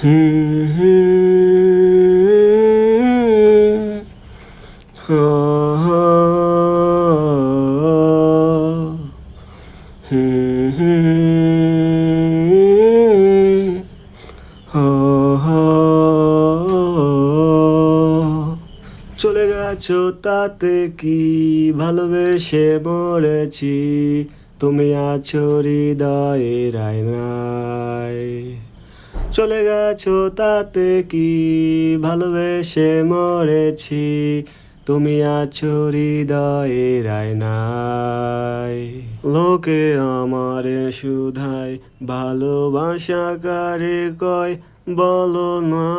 চলে গেছো তাতে কি ভালোবেসে মরেছি? তুমি আছো হৃদয়ের আয়নায় চলে গেছো তাতে কি? ভালোবেসে মরেছি। তুমি আছো হৃদয়ের আয়নায় লোকে আমারে শুধায় ভালোবাসা কারে কয় বলো না?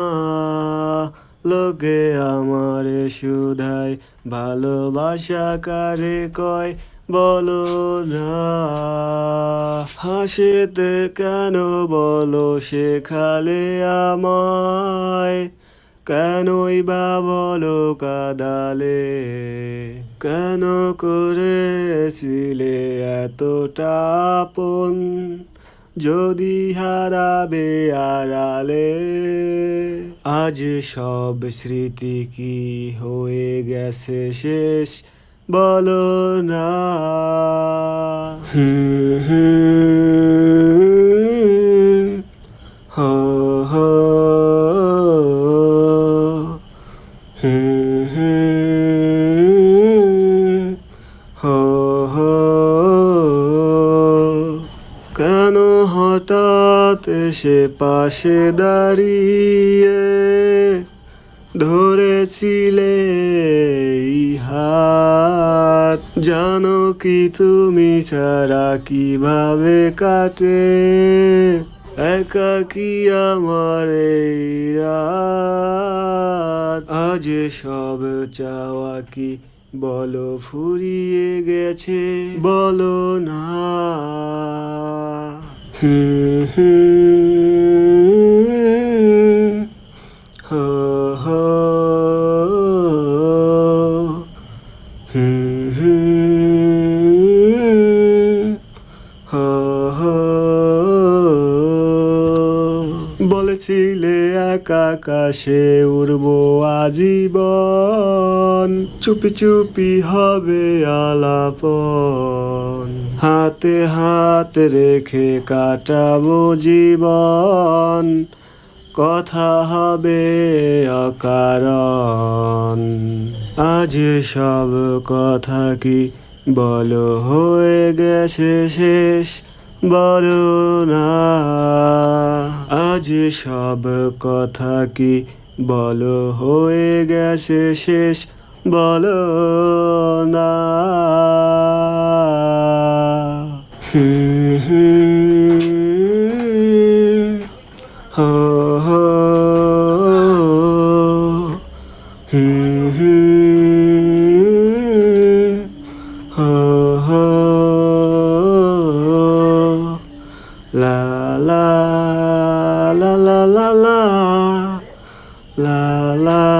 লোকে আমারে শুধায় ভালোবাসা কারে কয় বলো না। হাসিতে কেন বলো শেখালে আমায়? কেনই বা বলো কাদালে? কেন করেছিলে এতটা আপন? যদি হারাবে আড়ালে? আজ সব স্মৃতি কি হয়ে গেছে শেষ? বলো না। কেন হঠাৎ এসে পাশে দাঁড়িয়ে এই হাত। জানো কি তুমি ছাড়া কীভাবে কাটে? একাকি আমার এই রাত? আজ সব চাওয়া কি বলো ফুরিয়ে গেছে? বলো না। হুম হুম। একা আকাশে উড়ব আজীবন। চুপি চুপি হবে আলাপন। হাতে হাত রেখে কাটাবো জীবন। কথা হবে অকারণ। আজ সব কথা কি বল? হয়ে গেছে শেষ। বলো না আজ সব কথা কি বলো হয়ে গেছে শেষ বলো না হো হো হুম 啦啦